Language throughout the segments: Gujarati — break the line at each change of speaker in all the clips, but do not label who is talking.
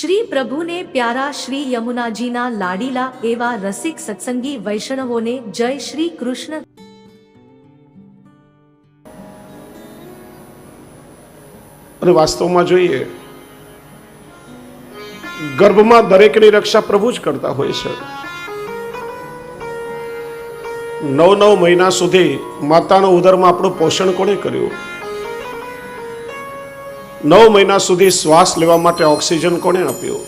શ્રી પ્રભુને પ્યારા શ્રી યમુનાજીના લાડીલા એવા રસિક સત્સંગી વૈષ્ણવોને જય શ્રી કૃષ્ણ.
અને વાસ્તવમાં જોઈએ, ગર્ભમાં દરેકની રક્ષા પ્રભુ જ કરતા હોય છે. નવ નવ મહિના સુધી માતાના ઉદરમાં આપણું પોષણ કોણે કર્યું? નવ મહિના સુધી શ્વાસ લેવા માટે ઓક્સિજન કોણે આપ્યું?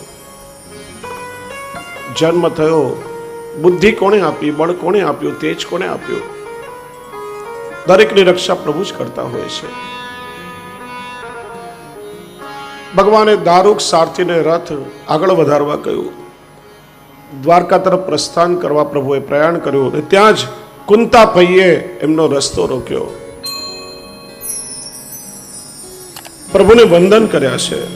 જન્મ થયો, બુદ્ધિ કોણે આપી, બળ કોણે આપ્યું, તેજ કોણે આપ્યું? દરેકની રક્ષા પ્રભુ જ કરતા હોય છે. ભગવાને દારૂક સારથીને રથ આગળ વધારવા કહ્યું. દ્વારકા તરફ પ્રસ્થાન કરવા પ્રભુએ પ્રયાણ કર્યું અને ત્યાં જ કુંતા ભાઈએ એમનો રસ્તો રોક્યો. પ્રભુને વંદન કર્યા છે.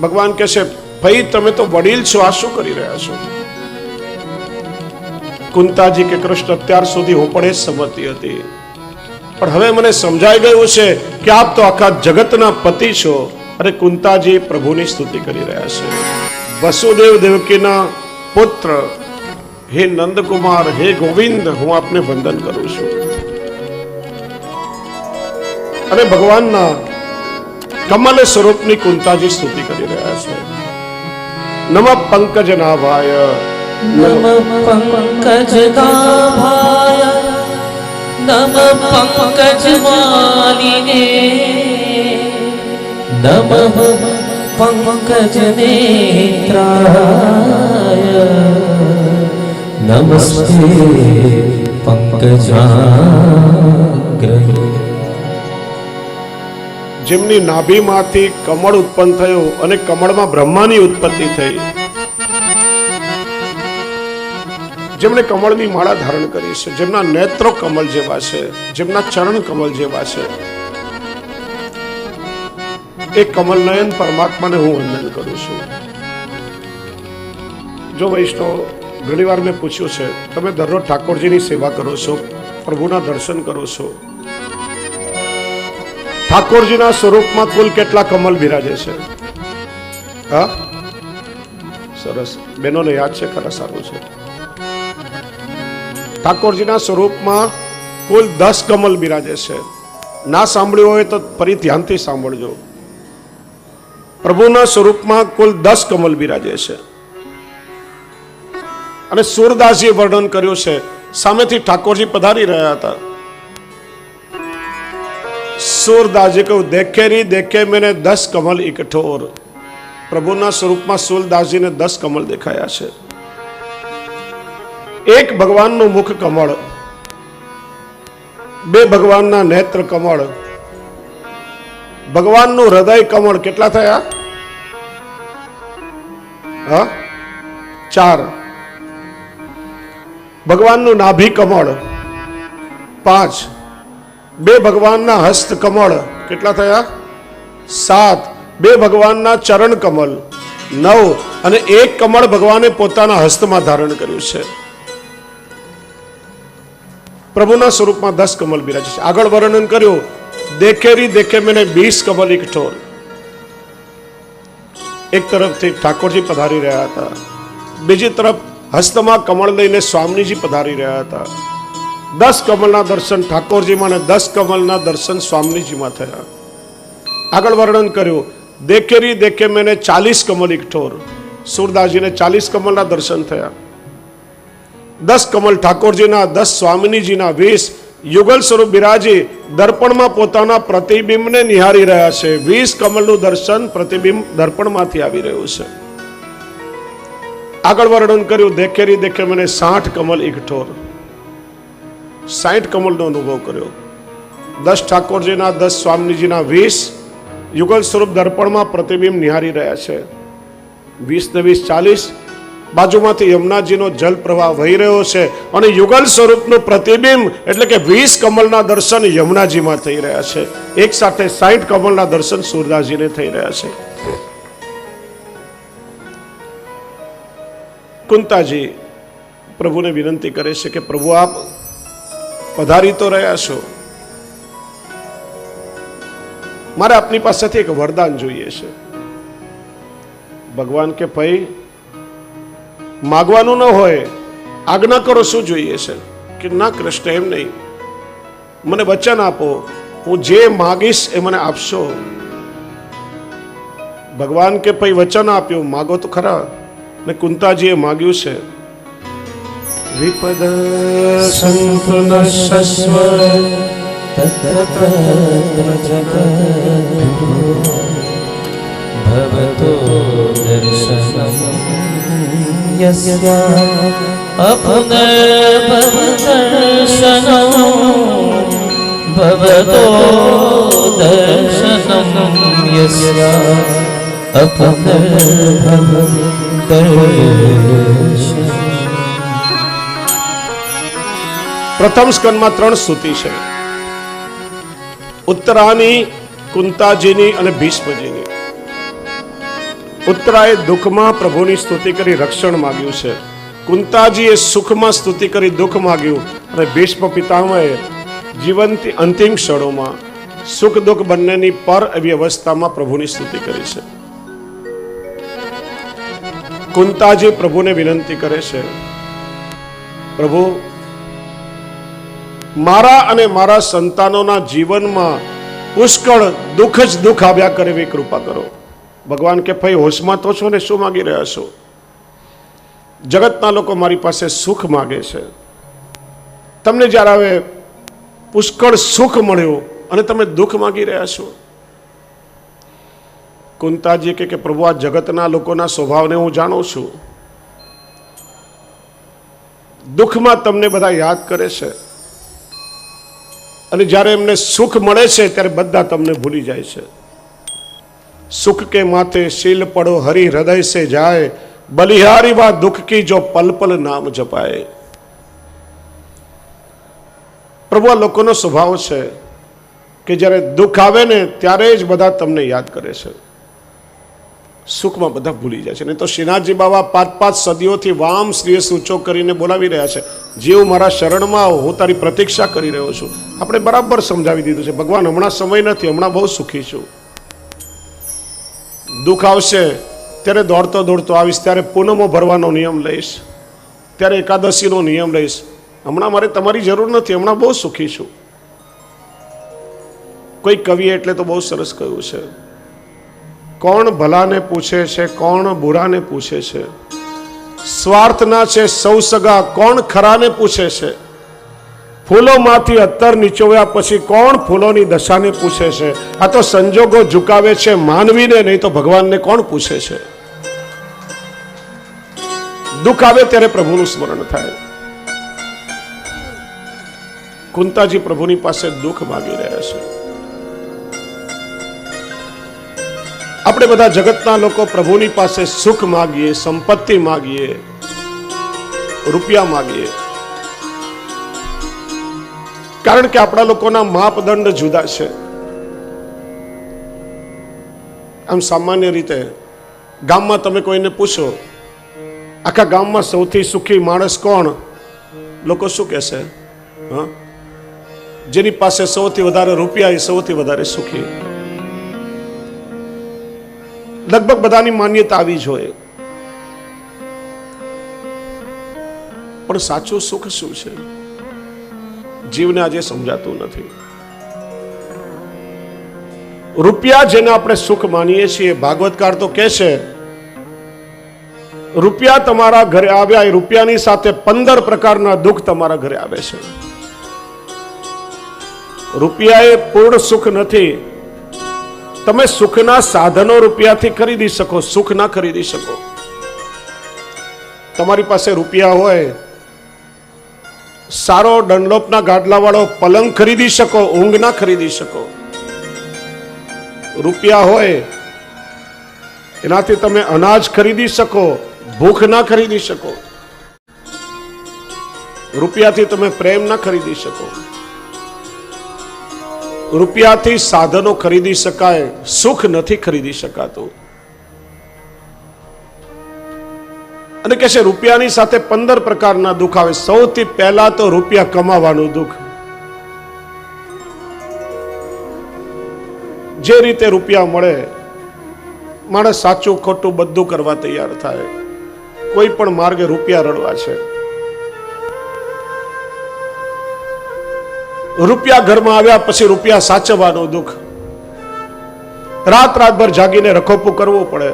ભગવાન કહે છે, ભાઈ, તમે તો વડીલ છો, આ શું કરી રહ્યા છો? કુંતાજી કે, કૃષ્ણ, અત્યાર સુધી હું પણ એ સમજતી હતી. પણ હવે મને સમજાઈ ગયું છે કે આપ તો આખા જગતના પતિ છો અને કુંતાજી પ્રભુની સ્તુતિ કરી રહ્યા છે. વસુદેવ દેવકીના પુત્ર, હે નંદકુમાર, હે ગોવિંદ, હું આપને વંદન કરું છું. અને ભગવાનના કમલ સ્વરૂપની કુંતાજી સ્તુતિ કરી રહ્યા છે. નમ પંકજ નાભાય.
નમ પંકજદાભાય નમ પંકજમાલિને નમ પંકજનેત્રાય નમસ્તે પંકજાગ્રહે.
જેમની નાભીમાંથી કમળ ઉત્પન્ન થયું અને કમળમાં બ્રહ્માની ઉત્પત્તિ થઈ. જેમણે કમળની માળા ધારણ કરી છે, જેમના નેત્રો કમળ જેવા છે, જેમના ચરણ કમળ જેવા છે. એ કમલ નયન પરમાત્માને હું વંદન કરું છું. જો વૈષ્ણવ ઘણી વાર મેં પૂછ્યું છે, તમે દરરોજ ઠાકોરજીની સેવા કરો છો, પ્રભુના દર્શન કરો છો? ઠાકોરજીના સ્વરૂપમાં કુલ કેટલા કમલ બિરાજે છે? હા? સરસ. બેનોને યાદ છે? ખરા, સારું છે. ઠાકોરજીના સ્વરૂપમાં કુલ દસ કમલ બિરાજે છે. ના સાંભળ્યું હોય તો ફરી ધ્યાનથી સાંભળજો. પ્રભુના સ્વરૂપમાં કુલ દસ કમલ બિરાજે છે. અને સુરદાસજીએ વર્ણન કર્યું છે. સામેથી ઠાકોરજી પધારી રહ્યા હતા. સૂરદાસજી કહ્યું, દેખે નહીં, દેખે મેને દસ કમલ ઇકઠોર. પ્રભુના સ્વરૂપમાં સૂરદાસજીને દસ કમળ દેખાયા છે. એક ભગવાનનું મુખ કમળ, બે ભગવાનના નેત્ર કમળ, ભગવાનનું હૃદય કમળ કેટલા થયા? હા? ચાર. ભગવાનનું નાભી કમળ, પાંચ. બે ભગવાનના હસ્ત કમળ કેટલા થયા? સાત. બે ભગવાનના ચરણ કમલ નવ. અને એક કમળ ભગવાને પોતાના હસ્તમાં ધારણ કર્યું છે. પ્રભુના સ્વરૂપમાં દસ કમલ બિરાજે છે. આગળ વર્ણન કર્યું દેખેરી દેખે મેને બીસ કમલ ઇકઠોર એક તરફથી ઠાકોરજી પધારી રહ્યા હતા. બીજી તરફ હસ્તમાં કમળ લઈને સ્વામીજી પધારી રહ્યા હતા. દસ કમલના દર્શન ઠાકોરજીમાં અને દસ કમલના દર્શન સ્વામીજીમાં થયા. આગળ વર્ણન કર્યું, દેખેરી દેખે મેને ચાલીસ કમલ ઇકઠોર સુરદાસજીને ચાલીસ કમલના દર્શન થયા. દસ કમલ ઠાકોરજીના, દસ સ્વામિનીજીના વીસ યુગલ સ્વરૂપ બિરાજી દર્પણમાં પોતાના પ્રતિબિંબને નિહારી રહ્યા છે. વીસ કમલનું દર્શન પ્રતિબિંબ દર્પણમાંથી આવી રહ્યું છે. આગળ વર્ણન કર્યું, દેખેરી દેખે મને સાઠ કમલ ઇકઠોર સાઠ કમલનો અનુભવ કર્યો. દસ ઠાકોરજીના, દસ સ્વામીજીના, વીસ યુગલ સ્વરૂપ દર્પણમાં પ્રતિબિંબ નિહારી રહ્યા છે. વીસ ને વીસ ચાલીસ બાજુમાંથી યમુનાજીનો જલ પ્રવાહ વહી રહ્યો છે અને યુગલ સ્વરૂપનું પ્રતિબિંબ એટલે કે વીસ કમલના દર્શન યમુનાજીમાં થઈ રહ્યા છે. એક સાથે સાઠ કમલના દર્શન સૂરદાસજીને થઈ રહ્યા છે. કુંતાજી પ્રભુને વિનંતી કરે છે કે પ્રભુ આપ પધારી તો રહ્યા છો. મારે આપની પાસેથી એક વરદાન જોઈએ છે. ભગવાન કે ભાઈ, માગવાનું ન હોય, આજ્ઞા કરો શું જોઈએ છે? કે ના કૃષ્ણ, એમ નહીં. મને વચન આપો, હું જે માગીશ એ મને આપશો. ભગવાન કે ભાઈ વચન આપ્યું, માગો તો ખરા. ને કુંતાજીએ માગ્યું છે વિપદ
સંતુલસસ્વ તત્ર પ્રજગતુ ભવતો દર્શનમ યસ્યા અપુનર્ભવદર્શનમ ભવતો દર્શનમ યસ્યા અપુનર્ભવદર્શનમ
પ્રથમ સ્કંદમાં ત્રણ સ્તુતિ છે. ઉત્તરાની, કુંતાજીની અને ભીષ્મજીની. ઉત્તરાએ દુઃખમાં પ્રભુની સ્તુતિ કરી રક્ષણ માગ્યું છે. કુંતાજીએ સુખમાં સ્તુતિ કરી દુઃખ માગ્યું અને ભીષ્મ પિતામહે જીવનથી અંતિમ ક્ષણોમાં સુખ દુઃખ બંનેની પર એવી અવસ્થામાં પ્રભુની સ્તુતિ કરી છે. કુંતાજી પ્રભુને વિનંતી કરે છે. પ્રભુ મારા અને મારા સંતાનોના જીવનમાં પુષ્કળ દુઃખ જ દુઃખ આવ્યા કરે એવી કૃપા કરો. ભગવાન કે ભાઈ, હોશમાં તો છો ને શું માગી રહ્યા છો? જગતના લોકો મારી પાસે સુખ માગે છે. તમને જ્યારે હવે પુષ્કળ સુખ મળ્યું અને તમે દુઃખ માગી રહ્યા છો? કુંતાજી કે પ્રભુ, આ જગતના લોકોના સ્વભાવને હું જાણું છું. દુઃખમાં તમને બધા યાદ કરે છે. અને જ્યારે એમને સુખ મળે છે, ત્યારે બધા તમને ભૂલી જાય છે. સુખ કે માથે શીલ પડો, હરી હૃદય સે જાય. બલિહારી વા દુઃખ કી જો પલ પલ નામ જપાય. પ્રભુ આ લોકોનો સ્વભાવ છે કે જ્યારે દુઃખ આવે ને, ત્યારે જ બધા તમને યાદ કરે છે. સુખમાં બધા ભૂલી જાય છે. નહીં તો શ્રીનાથજી બાબા પાંચ પાંચ સદીઓથી વામ સ્ત્રીએ સૂચો કરીને બોલાવી રહ્યા છે. જીવ મારા શરણમાં આવો, હું તારી પ્રતીક્ષા કરી રહ્યો છું. આપણે બરાબર સમજાવી દીધું છે. ભગવાન, હમણાં સમય નથી, હમણાં બહુ સુખી છું. દુઃખ આવશે, ત્યારે દોડતો દોડતો આવીશ, ત્યારે પૂનમો ભરવાનો નિયમ લઈશ, ત્યારે એકાદશીનો નિયમ લઈશ. હમણાં મારે તમારી જરૂર નથી, હમણાં બહુ સુખી છું. કોઈ કવિ એટલે તો બહુ સરસ કહ્યું છે. કોણ ભલાને પૂછે છે, કોણ બુરાને પૂછે છે? સ્વાર્થના છે સૌ સગા, કોણ ખરાને પૂછે છે? ફૂલોમાંથી અત્તર નીચોવ્યા પછી કોણ ફૂલોની દશાને પૂછે છે? આ તો સંજોગો ઝુકાવે છે માનવીને, નહીં તો ભગવાનને કોણ પૂછે છે? દુઃખ આવે ત્યારે પ્રભુનું સ્મરણ થાય. કુંતાજી પ્રભુની પાસે દુઃખ માગી રહ્યા છે. આપણે બધા જગતના લોકો પ્રભુની પાસે સુખ માગીએ, સંપત્તિ માગીએ, રૂપિયા માગીએ. કારણ કે આપણા લોકોના માપદંડ જુદા છે. આમ સામાન્ય રીતે ગામમાં તમે કોઈને પૂછો, આખા ગામમાં સૌથી સુખી માણસ કોણ? લોકો શું કહેશે? જેની પાસે સૌથી વધારે રૂપિયા એ સૌથી વધારે સુખી. લગભગ બધાની માન્યતા આવી જોઈએ પણ સાચું સુખ શું છે? જીવને આજે સમજાતું નથી. રૂપિયા જેને આપણે સુખ માનીએ છીએ, ભાગવતકાર તો કહે છે, રૂપિયા તમારા ઘરે આવ્યા એ રૂપિયાની સાથે પંદર પ્રકારના દુઃખ તમારા ઘરે આવે છે. રૂપિયા એ પૂર્ણ સુખ નથી. તમે સુખના સાધનો રૂપિયાથી ખરીદી શકો, સુખ ના ખરીદી શકો. તમારી પાસે રૂપિયા હોય, સારો ડનલોપના ગાડલાવાળો પલંગ ખરીદી શકો, ઊંઘ ના ખરીદી શકો. રૂપિયા હોય, એનાથી તમે અનાજ ખરીદી શકો, ભૂખ ના ખરીદી શકો. રૂપિયાથી તમે પ્રેમ ના ખરીદી શકો. રૂપિયાથી સાધનો ખરીદી શકાય, સુખ નથી ખરીદી શકાતું. અને કે છે રૂપિયાની સાથે પંદર પ્રકારના દુઃખ આવે. સૌથી પહેલા તો રૂપિયા કમાવાનું દુઃખ. જે રીતે રૂપિયા મળે, માણસ સાચું ખોટું બધું કરવા તૈયાર થાય. કોઈ પણ માર્ગે રૂપિયા રડવા છે. રૂપિયા ઘરમાં આવ્યા પછી રૂપિયા સાચવવાનો દુઃખ. રાત રાતભર જાગીને રખોપો કરવો પડે.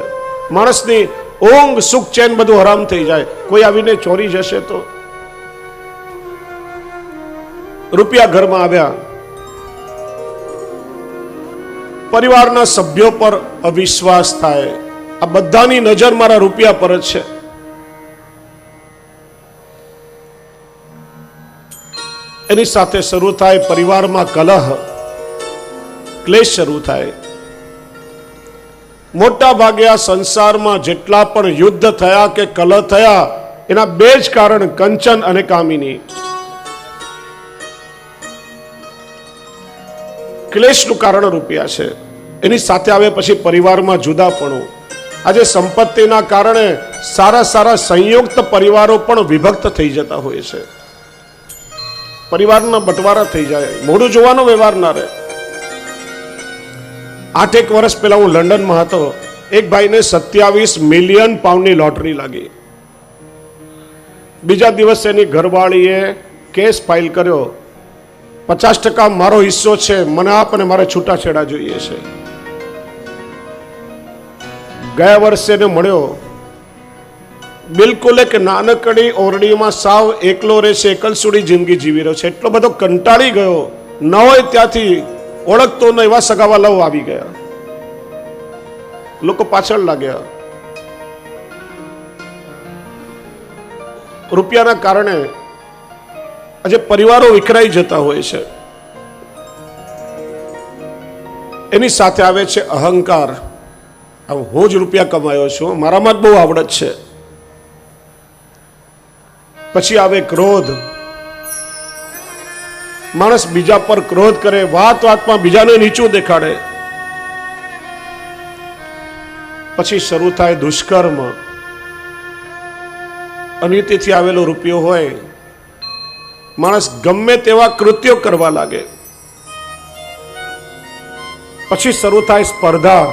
માણસની ઊંઘ, સુખ, ચેન બધું હરામ થઈ જાય. કોઈ આવીને ચોરી જશે તો? રૂપિયા ઘરમાં આવ્યા. પરિવારના સભ્યો પર અવિશ્વાસ થાય. આ બધાની નજર મારા રૂપિયા પર જ છે. એની સાથે શરૂ થાય પરિવારમાં કલહ, ક્લેશ શરૂ થાય. મોટા ભાગે આ સંસારમાં જેટલા પણ યુદ્ધ થયા કે કલહ થયા, એના બે જ કારણ કંચન અને કામિની. ક્લેશનું કારણ રૂપિયા છે. એની સાથે આવે પછી પરિવારમાં જુદાપણું. આજે સંપત્તિના કારણે સારા સારા સંયુક્ત પરિવારો પણ વિભક્ત થઈ જતા હોય છે. પરિવારના બટવારા થઈ જાય. મોઢું જોવાનો વ્યવહાર ના રહે. આઠેક વર્ષ પહેલા હું લંડનમાં હતો. એક ભાઈને સત્યાવીસ મિલિયન પાઉન્ડની લોટરી લાગી. બીજા દિવસે એની ઘરવાળીએ કેસ ફાઇલ કર્યો. પચાસ ટકા મારો હિસ્સો છે. મને આપ અને મારે છૂટાછેડા જોઈએ છે. ગયા વર્ષે એને મળ્યો. બિલકુલ એક નાનકડી ઓરડીમાં સાવ એકલો રહેશે એકલસુડી જિંદગી જીવી રહ્યો છે. એટલો બધો કંટાળી ગયો. ન હોય ત્યાંથી ઓળખતો ન એવા સગાવા લવ આવી ગયા. લોકો પાછળ લાગ્યા. રૂપિયાના કારણે આજે પરિવારો વિખરાઈ જતા હોય છે. એની સાથે આવે છે અહંકાર. હું જ રૂપિયા કમાયો છું. મારામાં જ બહુ આવડત છે. પછી આવે ક્રોધ. માણસ બીજા પર ક્રોધ કરે, વાત વાતમાં બીજાને નીચું દેખાડે. પછી શરૂ થાય દુષ્કર્મ. અનિતિથી આવેલો રૂપિયો હોય. માણસ ગમે તેવા કૃત્યો કરવા લાગે. પછી શરૂ થાય સ્પર્ધા.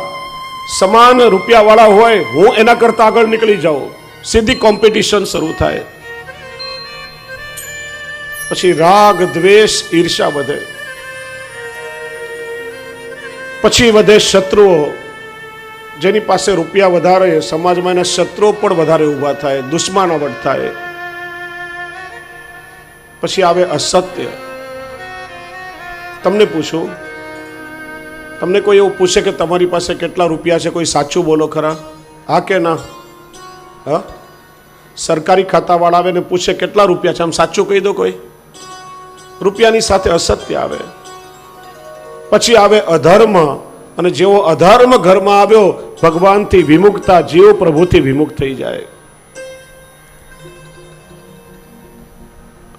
સમાન રૂપિયાવાળા હોય, હું એના કરતા આગળ નીકળી જાઉં. સીધી કોમ્પિટિશન શરૂ થાય. પછી રાગ, દ્વેષ, ઈર્ષા વધે. પછી વધે શત્રુઓ જેની પાસે રૂપિયા વધારે, સમાજમાં એના શત્રુઓ પણ વધારે ઊભા થાય દુશ્મનાવટ થાય. પછી આવે અસત્ય. તમને પૂછું, તમને કોઈ એવું પૂછે કે તમારી પાસે કેટલા રૂપિયા છે? કોઈ સાચું બોલો ખરા? હા કે ના? હા? સરકારી ખાતાવાળા આવે ને પૂછે, કેટલા રૂપિયા છે? આમ સાચું કહી દો કોઈ. રૂપિયાની સાથે અસત્ય આવે. પછી આવે અધર્મ અને જેવો અધર્મ ઘરમાં આવ્યો, ભગવાનથી વિમુખતા જીવ પ્રભુથી વિમુખ થઈ જાય.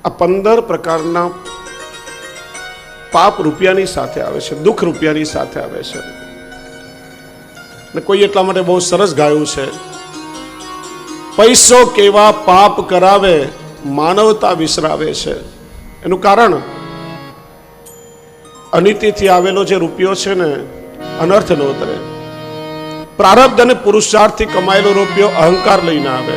આ પંદર પ્રકારના પાપ રૂપિયાની સાથે આવે છે, દુઃખ રૂપિયાની સાથે આવે છે. ને કોઈ એટલા માટે બહુ સરસ ગાયું છે, પૈસો કેવા પાપ કરાવે, માનવતા વિસરાવે છે. એનું કારણ અનિતિથી આવેલો જે રૂપિયો છે ને અનર્થ ન ઉતરે. પ્રારબ્ધ અને પુરુષાર્થથી કમાયેલો રૂપિયો અહંકાર લઈને આવે.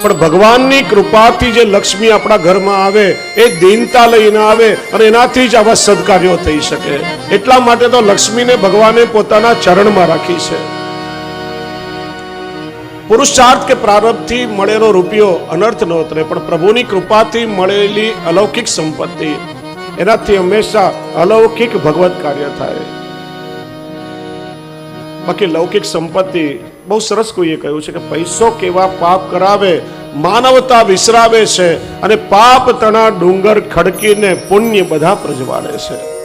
પણ ભગવાનની કૃપાથી જે લક્ષ્મી આપણા ઘરમાં આવે, એ દીનતા લઈને આવે અને એનાથી જ આવા સદકાર્યો થઈ શકે. એટલા માટે તો લક્ષ્મીને ભગવાને પોતાના ચરણમાં રાખી છે. પુરુષાર્થ કે પ્રારબ્ધથી મળેલો રૂપિયો અનર્થ ન ઉતરે, પણ પ્રભુની કૃપાથી મળેલી અલૌકિક સંપત્તિ, એનાથી હંમેશા અલૌકિક ભગવત કાર્ય થાય. બાકી લૌકિક સંપત્તિ, બહુ સરસ કોઈએ કહ્યું છે કે પૈસો કેવા પાપ કરાવે, માનવતા વિસરાવે છે અને પાપ તણા ડુંગર ખડકીને પુણ્ય બધા પ્રજવાળે છે.